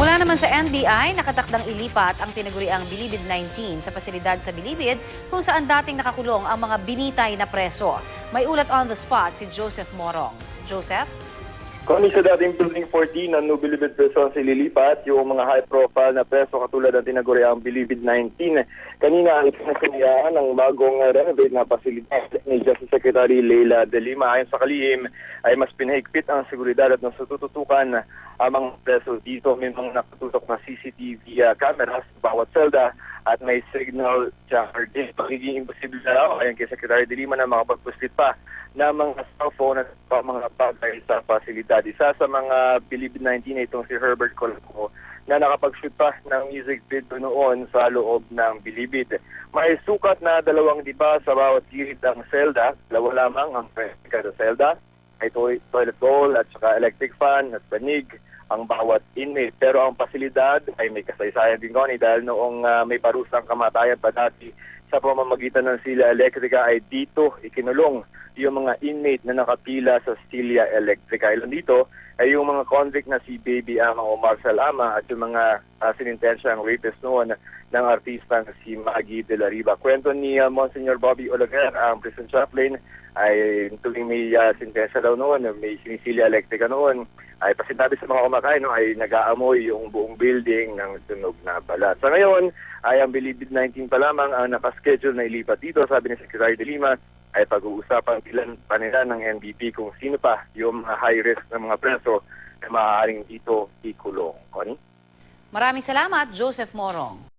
Mula naman sa NBI, nakatakdang ilipat ang tinaguriang Bilibid-19 sa pasilidad sa Bilibid kung saan dating nakakulong ang mga binitay na preso. May ulat on the spot si Joseph Morong. Joseph? Kung sa dating Building 14 ng New Bilibid Prison sililipat, yung mga high-profile na preso katulad ng tinaguriang Bilibid 19, kanina ang isinasayaan ng bagong renovate na pasilidad ni Justice Secretary Leila De Lima. Ayon sa kalihim, ay mas pinahigpit ang seguridad at nasututukan ang mga preso dito. May mga nakatutok na CCTV uh, cameras sa bawat selda at may signal jacker din. Magiging imposible na raw ayon kay Secretary De Lima na makapagpuslit pa na mga cellphone at pa mga bagay sa pasilidad. Isa sa mga Bilibid 19 ay itong si Herbert Colaco na nakapag-shoot pa ng music video noon sa loob ng Bilibid. May sukat na dalawang diba sa bawat gilid ng selda. Dalawa lamang ang sa selda. May to- toilet bowl at saka electric fan at banig ang bawat inmate. Pero ang pasilidad ay may kasaysayan din Connie dahil noong ah, may parusang kamatayan pa dati sa pamamagitan ng sila elektrika ay dito ikinulong yung mga inmate na nakapila sa Stilia Electrica. Ilan dito ay yung mga convict na si Baby Ama o Marcel Ama at yung mga uh, sinintensyang rapist noon ng artista na si Maggie de la Riva. Kwento ni uh, Monsignor Bobby Olaguer, ang prison chaplain, ay tuwing may uh, sintensya daw noon, may sinisilia elektrika noon, ay pasinabi sa mga no, ay nag-aamoy yung buong building ng tunog na balat. Sa ngayon, ay ang Bilibid 19 pa lamang ang nakaschedule na ilipat dito, sabi ni Secretary de Lima, ay pag-uusapan ilan pa nila ng NBP kung sino pa yung mga high risk ng mga preso na maaaring dito ikulong. Connie? Maraming salamat, Joseph Morong.